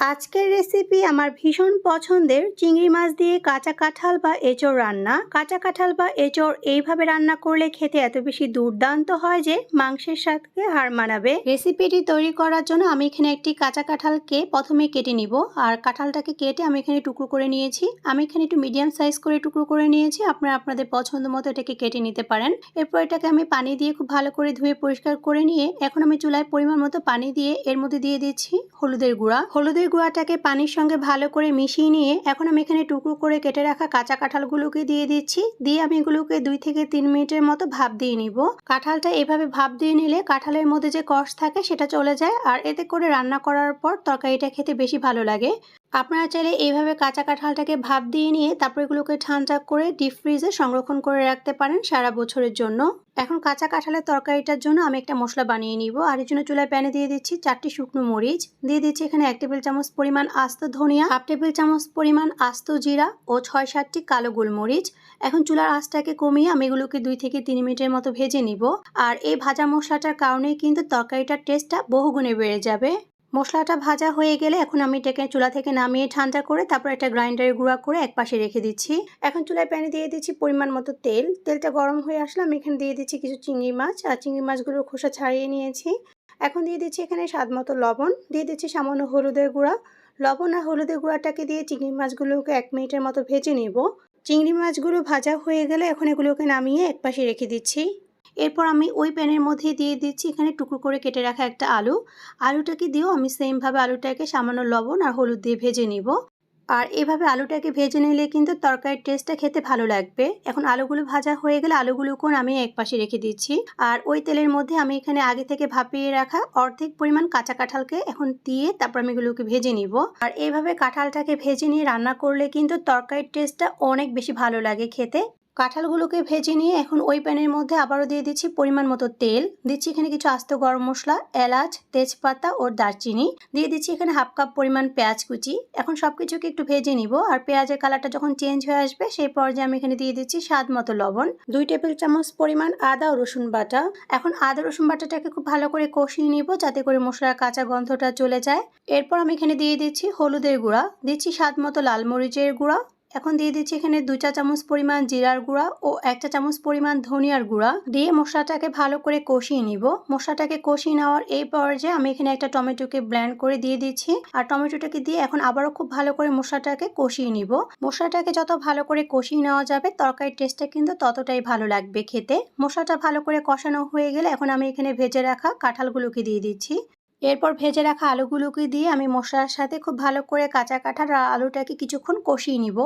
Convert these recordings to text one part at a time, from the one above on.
আজকের রেসিপি আমার ভীষণ পছন্দের। চিংড়ি মাছ দিয়ে কাঁচা কাঁঠাল বা এঁচড় রান্না। কাঁচা কাঁঠাল বা এঁচড় এইভাবে রান্না করলে খেতে এত বেশি দুর্দান্ত হয় যে মাংসের সাথে হার মানাবে। রেসিপিটি তৈরি করার জন্য আমি এখানে একটি কাঁচা কাঁঠালকে প্রথমে কেটে নিব। আর কাঁঠালটাকে কেটে আমি এখানে টুকরো করে নিয়েছি। আমি এখানে একটু মিডিয়াম সাইজ করে টুকরো করে নিয়েছি। আপনারা আপনাদের পছন্দ মতো এটাকে কেটে নিতে পারেন। এরপর এটাকে আমি পানি দিয়ে খুব ভালো করে ধুয়ে পরিষ্কার করে নিয়ে এখন আমি চুলায় পরিমাণ মতো পানি দিয়ে এর মধ্যে দিয়ে দিচ্ছি হলুদের গুঁড়া। হলুদের গুঁড়াটাকে পানির সঙ্গে ভালো করে মিশিয়ে নিয়ে এখন আমি এখানে টুকরো করে কেটে রাখা কাঁচা কাঁঠালগুলোকে দিয়ে দিচ্ছি। দিয়ে আমি এগুলোকে দুই থেকে তিন মিনিটের মতো ভাপ দিয়ে নিব। কাঁঠালটা এভাবে ভাপ দিয়ে নিলে কাঁঠালের মধ্যে যে কষ থাকে সেটা চলে যায়। আর এতে করে রান্না করার পর তরকারিটা খেতে বেশি ভালো লাগে। আপনারা চাইলে এইভাবে কাঁচা কাঁঠালটাকে ভাপ দিয়ে নিয়ে তারপর এগুলোকে ঠান্ডা করে ডিপ ফ্রিজে সংরক্ষণ করে রাখতে পারেন সারা বছরের জন্য। এখন কাঁচা কাঁঠালের তরকারিটার জন্য আমি একটা মশলা বানিয়ে নিব। আর এর জন্য চুলায় প্যানে দিয়ে দিচ্ছি চারটি শুকনো মরিচ। দিয়ে দিচ্ছি এখানে এক টেবিল চামচ পরিমাণ আস্ত ধনিয়া, হাফ টেবিল চামচ পরিমাণ আস্ত জিরা ও ছয় সাতটি কালো গোলমরিচ। এখন চুলার আঁচটাকে কমিয়ে আমি এগুলোকে দুই থেকে তিন মিনিটের মতো ভেজে নিব। আর এই ভাজা মশলাটার কারণেই কিন্তু তরকারিটার টেস্টটা বহুগুণে বেড়ে যাবে। মশলাটা ভাজা হয়ে গেলে এখন আমি এটাকে চুলা থেকে নামিয়ে ঠান্ডা করে তারপর একটা গ্রাইন্ডারে গুঁড়া করে এক পাশে রেখে দিচ্ছি। এখন চুলায় প্যানে দিয়ে দিচ্ছি পরিমাণ মতো তেল। তেলটা গরম হয়ে আসলে আমি এখানে দিয়ে দিচ্ছি কিছু চিংড়ি মাছ। আর চিংড়ি মাছগুলোর খোসা ছাড়িয়ে নিয়েছি। এখন দিয়ে দিচ্ছি এখানে স্বাদ মতো লবণ। দিয়ে দিচ্ছি সামান্য হলুদের গুঁড়া। লবণ আর হলুদের গুঁড়াটাকে দিয়ে চিংড়ি মাছগুলোকে এক মিনিটের মতো ভেজে নেব। চিংড়ি মাছগুলো ভাজা হয়ে গেলে এখন এগুলোকে নামিয়ে এক পাশে রেখে দিচ্ছি। এরপর আমি ওই প্যানের মধ্যে দিয়ে দিচ্ছি, এখানে টুকরো করে কেটে রাখা একটা আলু। আলুটাকে দিয়েও আমি সেমভাবে আলুটাকে সামান্য লবণ আর হলুদ দিয়ে ভেজে নিব। আর এভাবে আলুটাকে ভেজে নিলে কিন্তু তরকারির টেস্টটা খেতে ভালো লাগবে। এখন আলুগুলো ভাজা হয়ে গেলে আলুগুলোকেও আমি এক পাশে রেখে দিচ্ছি। আর ওই তেলের মধ্যে আমি এখানে আগে থেকে ভাপিয়ে রাখা অর্ধেক পরিমাণ কাঁচা কাঁঠালকে এখন দিয়ে তারপর আমি এগুলোকে ভেজে নিব। আর এইভাবে কাঁঠালটাকে ভেজে নিয়ে রান্না করলে কিন্তু তরকারির টেস্টটা অনেক বেশি ভালো লাগে খেতে। কাঁঠালগুলোকে ভেজে নিয়ে এখন ওই প্যানের মধ্যে আবারও দিয়ে দিচ্ছি পরিমাণ মতো তেল। দিচ্ছি এখানে কিছু আস্ত গরম মশলা, এলাচ, তেজপাতা ও দারচিনি। দিয়ে দিচ্ছি এখানে হাফ কাপ পরিমাণ পেঁয়াজ কুচি। এখন সব কিছুকে একটু ভেজে নিব। আর পেঁয়াজের কালারটা যখন চেঞ্জ হয়ে আসবে, সেই পর্যায়ে আমি এখানে দিয়ে দিচ্ছি স্বাদ মতো লবণ। দুই টেবিল চামচ পরিমাণ আদা ও রসুন বাটা। এখন আদা রসুন বাটাটাকে খুব ভালো করে কষিয়ে নিব, যাতে করে মশলার কাঁচা গন্ধটা চলে যায়। এরপর আমি এখানে দিয়ে দিচ্ছি হলুদের গুঁড়া। দিচ্ছি স্বাদ মতো লাল মরিচের গুঁড়া। এখন দিয়ে দিচ্ছি এখানে দুই চা চামচ পরিমাণ জিরার গুঁড়া ও একটা চামচ পরিমাণ ধনিয়ার গুঁড়া। দিয়ে মশলাটাকে ভালো করে কষিয়ে নিব। মশলাটাকে কষিয়ে নেওয়ার এই পর্যায়ে আমি এখানে একটা টমেটোকে ব্ল্যান্ড করে দিয়ে দিচ্ছি। আর টমেটোটাকে দিয়ে এখন আবারও খুব ভালো করে মশলাটাকে কষিয়ে নিব। মশলাটাকে যত ভালো করে কষিয়ে নেওয়া যাবে, তরকারির টেস্টটা কিন্তু ততটাই ভালো লাগবে খেতে। মশলাটা ভালো করে কষানো হয়ে গেলে এখন আমি এখানে ভেজে রাখা কাঁঠালগুলোকে দিয়ে দিচ্ছি। এরপর ভেজে রাখা আলুগুলোকে দিয়ে আমি মশলার সাথে খুব ভালো করে কাঁচা কাঁঠাল আর আলুটাকে কিছুক্ষণ কষিয়ে নিব।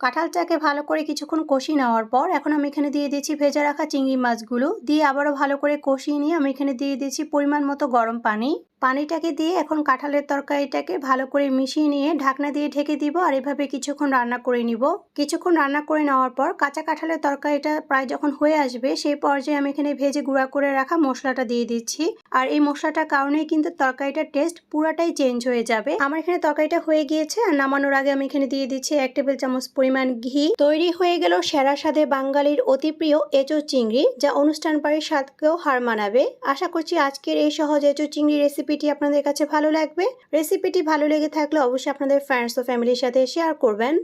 কাঁঠালটাকে ভালো করে কিছুক্ষণ কষিয়ে নেওয়ার পর এখন আমি এখানে দিয়ে দিয়েছি ভেজে রাখা চিংড়ি মাছগুলো। দিয়ে আবারও ভালো করে কষিয়ে নিয়ে আমি এখানে দিয়ে দিচ্ছি পরিমাণ মতো গরম পানি। পানিটাকে দিয়ে এখন কাঁঠালের তরকারিটাকে ভালো করে মিশিয়ে নিয়ে ঢাকনা দিয়ে ঢেকে দিব আর এভাবে কিছুক্ষণ রান্না করে নিব। কিছুক্ষণ রান্না করে নেওয়ার পর কাঁচা কাঁঠালের তরকারিটা প্রায় যখন হয়ে আসবে সেই পর্যায়ে আমি এখানে ভেজে গুঁড়া করে রাখা মশলাটা দিয়ে দিচ্ছি। আর এই মশলাটার কারণেই কিন্তু তরকারিটার টেস্ট পুরাটাই চেঞ্জ হয়ে যাবে। আমার এখানে তরকারিটা হয়ে গিয়েছে আর নামানোর আগে আমি এখানে দিয়ে দিচ্ছি এক টেবিল চামচ পরিমাণ ঘি। তৈরি হয়ে গেল সেরা স্বাদে বাঙালির অতি প্রিয় এঁচো চিংড়ি, যা অনুষ্ঠান বাড়ির স্বাদকেও হার মানাবে। আশা করছি আজকের এই সহজ এঁচো চিংড়ি রেসিপিটি আপনাদের কাছে ভালো লাগবে? রেসিপিটি ভালো লেগে থাকলে অবশ্যই আপনাদের ফ্রেন্ডস ও ফ্যামিলির সাথে শেয়ার করবেন।